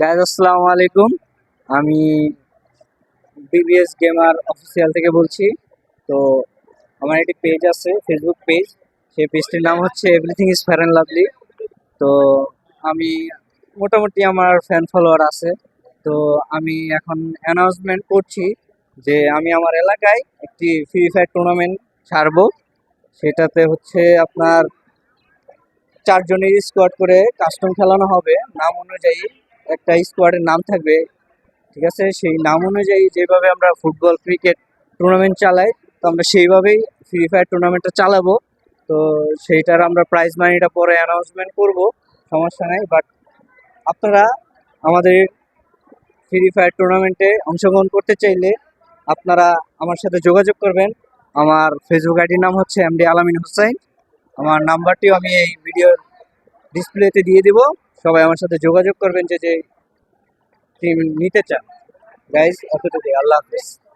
Guys আসসালামু আলাইকুম। আমি বিবিএস গেমার অফিসিয়াল থেকে বলছি। তো আমার একটি পেজ আছে ফেসবুক পেজ সেই পেজটির নাম হচ্ছে everything is fair and lovely তো আমি মোটামুটি আমার ফ্যান ফলোয়ার আছে। তো আমি এখন অ্যানাউন্সমেন্ট করছি যে আমি আমার এলাকায় একটি ফ্রি ফায়ার টুর্নামেন্ট ছাড়বো। সেটাতে হচ্ছে আপনার চারজনের স্কোয়াড করে কাস্টম খেলানো হবে। নাম অনুযায়ী একটা স্কোয়াডের নাম থাকবে, ঠিক আছে? সেই নাম অনুযায়ী যেভাবে আমরা ফুটবল ক্রিকেট টুর্নামেন্ট চালাই, তো আমরা সেইভাবেই ফ্রি ফায়ার টুর্নামেন্টটা চালাবো। তো সেইটার আমরা প্রাইজ মানিটা পরে অ্যানাউন্সমেন্ট করব, সমস্যা নাই। বাট আপনারা আমাদের ফ্রি ফায়ার টুর্নামেন্টে অংশগ্রহণ করতে চাইলে আপনারা আমার সাথে যোগাযোগ করবেন। আমার ফেসবুক আইডির নাম হচ্ছে এমডি আলামিন হোসাইন আমার নাম্বারটিও আমি এই ভিডিওর ডিসপ্লেতে দিয়ে দিব। সবাই আমার সাথে যোগাযোগ করবেন যে যে নিতে চান। গাইজ অত আল্লাহ হাফেজ।